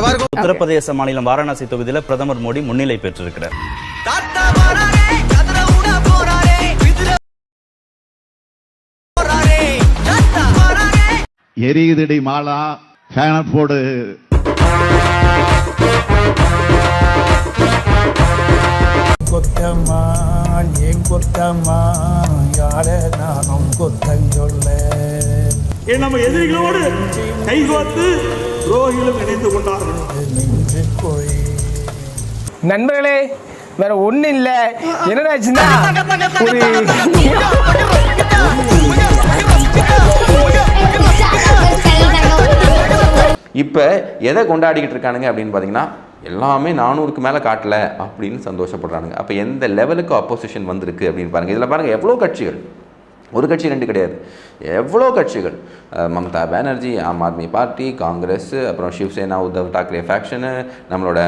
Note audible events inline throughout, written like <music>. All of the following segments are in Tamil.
உத்தரப்பிரதேச மாநிலம் வாரணாசி தொகுதியில் பிரதமர் மோடி முன்னிலை பெற்றிருக்கிறார். எரியுதடி மாலா ஃபேன போடு. கொத்தம்மா ஏன் கொத்தம்மா யார நானும் கொத்தம் சொல்ல ஏன் நம்ம எதிரிகளோடு கைகோத்து துரோகிகளும் இணைந்து கொண்டார்கள். நண்பர்களே வேற ஒண்ணும் இல்ல. என்னடாச்சுன்னா ஒரு இப்போ எதை கொண்டாடிக்கிட்டு இருக்கானுங்க அப்படின்னு பார்த்தீங்கன்னா எல்லாமே நானூறுக்கு மேலே காட்டல அப்படின்னு சந்தோஷப்படுறானுங்க. அப்போ எந்த லெவலுக்கு அப்போசிஷன் வந்திருக்கு அப்படின்னு பாருங்கள் இதில் பாருங்கள் எவ்வளோ கட்சிகள்? ஒரு கட்சி ரெண்டு கிடையாது. எவ்வளோ கட்சிகள்? மம்தா பானர்ஜி ஆம் ஆத்மி பார்ட்டி காங்கிரஸ் அப்புறம் சிவசேனா உத்தவ் தாக்கரே ஃபேக்ஷனு நம்மளோட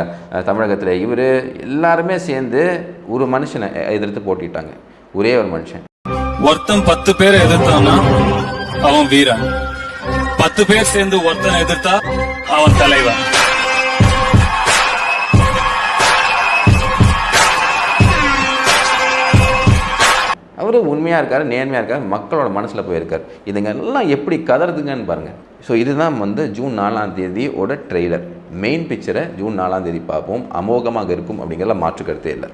தமிழகத்தில் இவர் எல்லாருமே சேர்ந்து ஒரு மனுஷனை எதிர்த்து போட்டிட்டாங்க. ஒரே ஒரு மனுஷன். ஒருத்தன் பத்து பேரை எதிர்த்தான்னா அவன் வீரன். பத்து பேர் சேர்ந்து ஒருத்தனை எதிர்த்தா அவன் தலைவன். உண்மையாக இருக்கார் நேர்மையாக இருக்கார் மக்களோட மனசில் போயிருக்கார். இதுங்க எல்லாம் எப்படி கதறுதுங்கன்னு பாருங்கள் ஸோ இதுதான் வந்து ஜூன் நாலாம் தேதியோட ட்ரெய்லர். மெயின் பிக்சரை ஜூன் நாலாம் தேதி பார்ப்போம். அமோகமாக இருக்கும் அப்படிங்கிறத மாற்று கருத்தே இல்லை.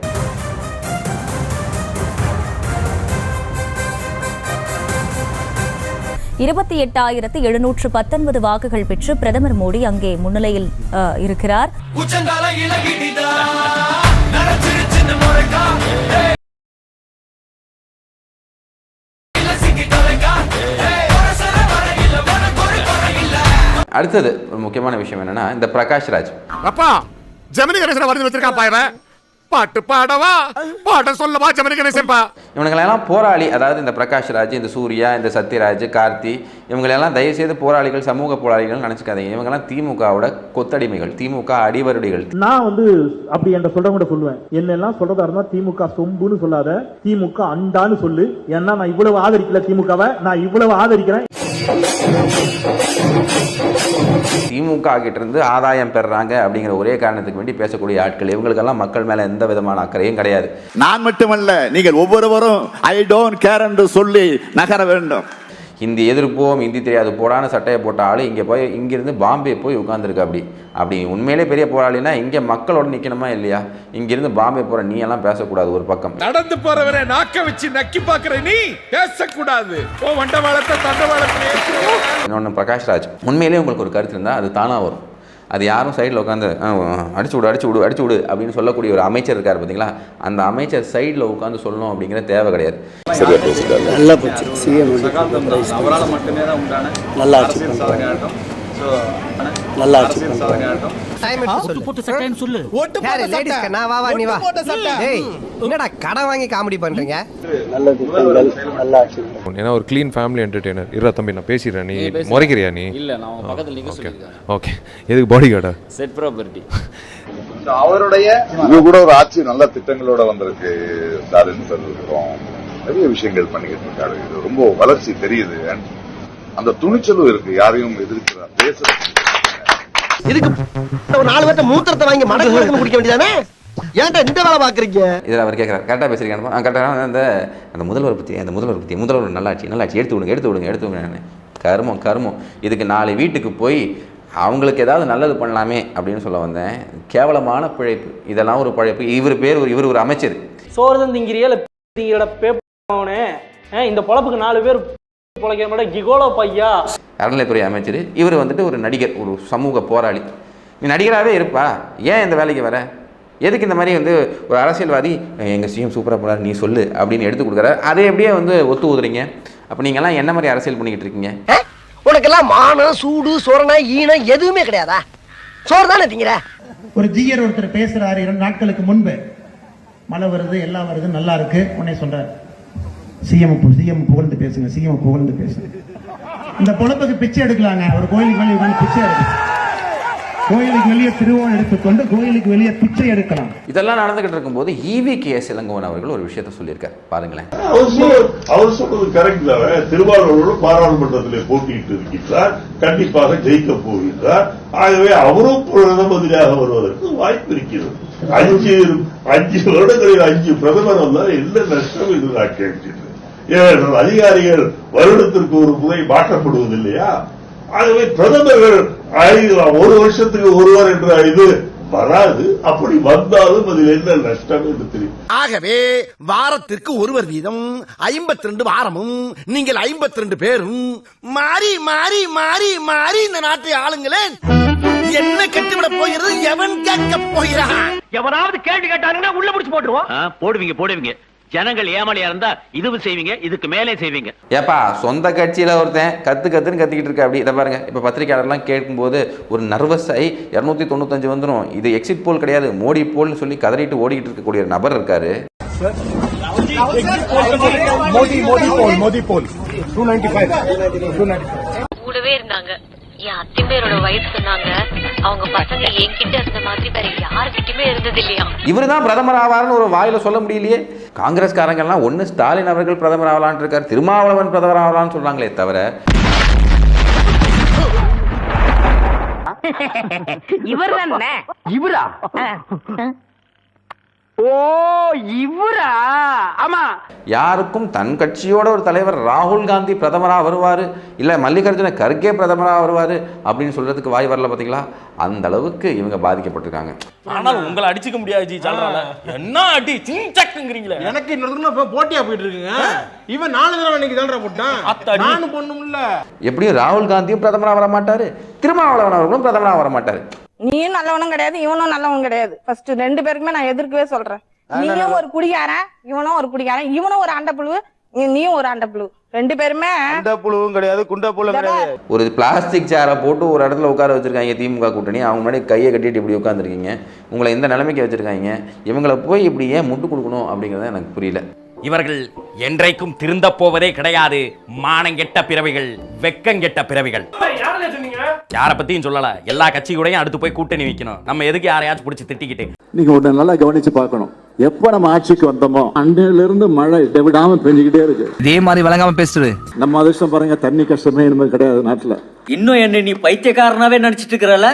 இருபத்தி எட்டாயிரத்து எழுநூற்று பத்தொன்பது வாக்குகள் பெற்று பிரதமர் மோடி அங்கே முன்னிலையில் இருக்கிறார். அடுத்தது ஒரு முக்கியமான விஷயம் என்னன்னா இந்த பிரகாஷ் ராஜ் அப்பா ஜெமினி கணேசன் வருது வச்சிருக்கான் பாயவன். பாட்டு பாடவா? பாட சொல்லவா ஜெமினி கணேசன்பா இவனுங்களெல்லாம் போராளி அதாவது இந்த பிரகாஷ் ராஜ் இந்த சூர்யா இந்த சத்யராஜ் கார்த்தி இவங்களெல்லாம் தயவுசெய்து போராளிகள் சமூக போராளிகள் நினச்சிக்காதீங்க. இவங்கெல்லாம் திமுகவோட கொத்தடிமைகள் திமுக அடிவருடிகள். நான் வந்து அப்படி என்ற சொல்றவங்க கூட சொல்லுவேன். என்னெல்லாம் சொல்றதா இருந்தா திமுக சொம்புன்னு சொல்லாத திமுக அண்டான்னு சொல்லு. ஏன்னா நான் இவ்வளவு ஆதரிக்கல திமுகவை நான் இவ்வளவு ஆதரிக்கிறேன். திமுக கிட்ட இருந்து ஆதாயம் பெறாங்க அப்படிங்கிற ஒரே காரணத்துக்கு வேண்டி பேசக்கூடிய ஆட்கள். இவங்களுக்கெல்லாம் மக்கள் மேல எந்த விதமான அக்கறையும் கிடையாது. நான் மட்டுமல்ல நீங்கள் ஒவ்வொருவரும் ஐ டோன்ட் கேர் என்று சொல்லி நகர வேண்டும். ஹிந்தி எதிர்ப்போம் ஹிந்தி தெரியாது போடான்னு சட்டையை போட்ட ஆளு இங்கே போய் இங்கிருந்து பாம்பே போய் உட்காந்துருக்கு அப்படி. அப்படி உண்மையிலே பெரிய போராளினா இங்கே மக்களோட நிற்கணுமா இல்லையா? இங்கிருந்து பாம்பே போகிற நீ எல்லாம் பேசக்கூடாது ஒரு பக்கம். நடந்து போறவரை நாக்க வச்சு நக்கி பாக்குற நீ பேசக்கூடாது. ஓ வண்டவாளத்தை தண்டவாளத்தை இன்னொன்று பிரகாஷ் ராஜ் உண்மையிலேயே உங்களுக்கு ஒரு கருத்து இருந்தால் அது தானாக வரும். அது யாரும் சைடில் உட்காந்து அடிச்சு விடு அடிச்சு விடு அடிச்சு விடு அப்படின்னு சொல்லக்கூடிய ஒரு அமைச்சர் இருக்கார் பார்த்தீங்களா அந்த அமைச்சர் சைடில் உட்காந்து சொல்லணும் அப்படிங்கிற தேவை கிடையாது. நல்லா போச்சு. சிஎம் என்னடா கடன் வாங்கி காமெடி பண்றீங்க? ஏன்னா ஒரு க்ளீன் ஃபேமிலி என்டர்டெய்னர் இருடா தம்பி நான் பேசிடுறேன். நீ முறைக்கிறியா நீ? இல்ல நான் பக்கத்துல நிக்க சொல்லியிருக்கேன் ஓகே எதுக்கு பாடி கார்டா செட் ப்ராப்பர்ட்டி அவருடைய இது கூட ஒரு ஆட்சி நல்ல திட்டங்களோட வந்திருக்கு ஸ்டாலின் நிறைய விஷயங்கள் பண்ணிக்கிட்டு இருக்காரு. இது ரொம்ப வளர்ச்சி தெரியுது. அந்த துணிச்சலும் இருக்கு. யாரையும் எதிர்க்கிறார் பேசுற இதுக்கு ஒரு நாலு பேர்ட்ட மூத்திரத்தை வாங்கி மடக்கு மடக்கு <laughs> குடிக்க வேண்டியதானே? ஏன்டா இந்த வேலை பாக்குறீங்க இதில் அவர் கேட்குறாரு. கரெக்டாக பேசுறீங்க கரெக்டாக அந்த அந்த முதல்வர் பற்றி அந்த முதல்வர் பற்றி முதல்வர் நல்லாச்சு நல்லாச்சு எடுத்து விடுங்க எடுத்து விடுங்க எடுத்து விடுங்க. கருமம் கருமம். இதுக்கு நாலு வீட்டுக்கு போய் அவங்களுக்கு ஏதாவது நல்லது பண்ணலாமே அப்படின்னு சொல்ல வந்தேன். கேவலமான பிழைப்பு. இதெல்லாம் ஒரு பழைப்பு. இவர் பேர் ஒரு இவர் ஒரு அமைச்சர். இல்ல திங்கிற பேப்பனே இந்த பொழப்புக்கு நாலு பேர் பொழைக்கிற கிகோலோ பையா? அறநிலைத்துறை அமைச்சர் இவர் வந்துட்டு ஒரு நடிகர் ஒரு சமூக போராளி. நீ நடிகராகவே இருப்பா. ஏன் இந்த வேலைக்கு வர? எதுக்கு இந்த மாதிரி வந்து ஒரு அரசியல்வாதி எங்கள் சிஎம் சூப்பராக போகிறார் நீ சொல்லு அப்படின்னு எடுத்து கொடுக்குறாரு. அதை எப்படியே வந்து ஒத்து ஊதுறீங்க? அப்போ நீங்கள்லாம் என்ன மாதிரி அரசியல் பண்ணிக்கிட்டு இருக்கீங்க? உனக்கெல்லாம் மானம் சூடு சொரணை ஈனம் எதுவுமே கிடையாதா? சோறு தானே திங்கிற? ஒரு ஜியர் ஒருத்தர் பேசுறாரு இரண்டு நாட்களுக்கு முன்பு. மழை வருது எல்லாம் வருது நல்லா இருக்கு உடனே சொல்றாரு. சிஎம் சிஎம் புகழ்ந்து பேசுங்க சிஎம் புகழ்ந்து பேசுங்க. இந்த பொழப்புக்கு பிச்சை எடுக்கலாங்க. ஒரு கோயிலுக்கு உட்கார்ந்து பிச்சை எடுக்க கோயிலுக்கு வெளியே திருவோம் எடுத்துக்கொண்டு கோயிலுக்கு வெளியே பிச்சை எடுக்கலாம். இதெல்லாம் நடந்துகிட்டு இருக்கும்போது ஈவி கே எஸ் இளங்கோவன் அவர்கள் ஒரு விஷயத்த சொல்லியிருக்காரு. பாருங்களேன். அவர் சொல்றது கரெக்ட் தானே? திருவாரூரோடு பாராளுமன்றத்திலே போட்டியிட்டு இருக்கின்றார். கண்டிப்பாக ஜெயிக்க போகின்றார். ஆகவே அவரும் பிரதம மந்திரியாக வருவதற்கு வாய்ப்பு இருக்கிறது. அஞ்சு அஞ்சு வருடங்களில் அஞ்சு பிரதமர் வந்தால் என்ன நஷ்டம் என்று நான் கேட்கிறேன். அதிகாரிகள் வருடத்திற்கு ஒரு முறை மாற்றப்படுவதில்லையா? ஆகவே பிரதமர்கள் ஒரு வருஷத்துக்கு ஒருவர் என்ற இது வராது. அப்படி வந்தாலும் அதில் என்ன நஷ்டம் என்று தெரியும். ஆகவே வாரத்திற்கு ஒருவர் வீதம் ஐம்பத்தி ரெண்டு வாரமும் நீங்கள் ஐம்பத்தி ரெண்டு பேரும் மாறி மாறி மாறி மாறி இந்த நாட்டை ஆளுங்களேன். என்ன கட்டிவிட போகிறது? எவன் கேட்க போகிறான்? எவனாவது கேள்வி கேட்டாங்கன்னா உள்ள முடிச்சு போட்டுருவோம். போடுவீங்க போடுவீங்க. ஜனங்கள் ஏமாளியா இருந்தா இதுவும் செய்வீங்க இதுக்கு மேலே செய்வீங்க. ஏப்பா சொந்த கட்சியில ஒருத்தன் கத்து கத்துன்னு கத்திக்கிட்டு இருக்க அப்படி இதை பாருங்க. இப்ப பத்திரிகையாளர்லாம் கேட்கும்போது ஒரு நர்வஸ் ஆகி இரநூத்தி தொண்ணூத்தஞ்சு வந்துடும் இது எக்ஸிட் போல் கிடையாது மோடி போல்னு சொல்லி கதறிட்டு ஓடிக்கிட்டு இருக்கக்கூடிய ஒரு நபர் இருக்காரு. கூடவே இருந்தாங்க. என் அத்தை பேரோட வயசு சொன்னாங்க. அவங்க பசங்க என்கிட்ட இருந்த மாதிரி வேற யாருக்கிட்டயுமே இருந்தது இல்லையா? இவர் தான் பிரதமர் ஆவார்னு ஒரு வாயில சொல்ல முடியலையே. காங்கிரஸ்காரங்கெல்லாம் ஒன்று ஸ்டாலின் அவர்கள் பிரதமர் ஆகலான்னு இருக்கார் திருமாவளவன் பிரதமர் ஆகலான்னு சொல்றாங்களே தவிர. இவர்? தானே இவரா ஓ இவரா? ஆமா. யாருக்கும் தன் கட்சியோட ஒரு தலைவர் ராகுல் காந்தி பிரதமராக வருவார் இல்லை மல்லிகார்ஜுன கர்கே பிரதமராக வருவார் அப்படின்னு சொல்றதுக்கு வாய் வரல பார்த்தீங்களா அந்த அளவுக்கு இவங்க பாதிக்கப்பட்டிருக்காங்க. ஆனால் உங்களை அடிச்சுக்க முடியாது ஜி சொல்றாங்க என்ன அடி சிங்சக்குங்கிறீங்களே எனக்கு இன்னொரு போட்டியா போயிட்டு இருக்குங்க இவன் நாலு தடவை இன்னைக்கு தான்டா போட்டான். நானும் பொண்ணும்ல எப்படியும் ராகுல் காந்தியும் பிரதமராக வர மாட்டார் திருமாவளவன் அவர்களும் பிரதமராக வர மாட்டார் நீயும் நல்லவனும் கிடையாது இவனும் நல்லவன் கிடையாது. ஃபர்ஸ்ட் ரெண்டு பேருக்குமே நான் எதிர்க்கவே சொல்றேன். நீயும் ஒரு குடிகாரன் இவனும் ஒரு குடிகாரன். இவனும் ஒரு அண்டப்புழு நீயும் ஒரு அண்டப்புழு ரெண்டு பேருமே புழுவும் கிடையாது குண்ட புழுவும் கிடையாது. ஒரு பிளாஸ்டிக் சேரை போட்டு ஒரு இடத்துல உட்கார வச்சிருக்காங்க திமுக கூட்டணி. அவங்க முன்னாடி கையை கட்டிட்டு இப்படி உட்காந்துருக்கீங்க உங்களை இந்த நிலைமைக்கு வச்சிருக்காங்க? இவங்களை போய் இப்படி ஏன் முட்டு கொடுக்கணும் அப்படிங்கிறத எனக்கு புரியல. இவர்கள் என்றைக்கும் திருந்த போவதே கிடையாது. மானங்கெட்ட பிறவிகள் வெக்கங்கெட்ட பிறவிகள். யார பத்தியும் சொல்லல. எல்லா கட்சி கூடயும் அடுத்து போய் கூட்டணி வைக்கணும். நம்ம எதுக்கு யாரையாச்சும் பிடிச்சி திட்டிக்கிட்டு? நீங்க ஒண்ணு நல்லா கவனிச்சு பார்க்கணும். எப்ப நம்ம ஆட்சிக்கு வந்தோமோ அன்னையில இருந்து மழை விடாம பெஞ்சுக்கிட்டே இருக்கு. இதே மாதிரி வழங்காம பேசுறது நம்ம அதிர்ஷ்டம் பாருங்க தண்ணி கஷ்டமே இனிமேல் கிடையாது நாட்டுல. இன்னும் என்ன நீ பைத்தியக்காரனாவே நினைச்சிட்டு இருக்கிறல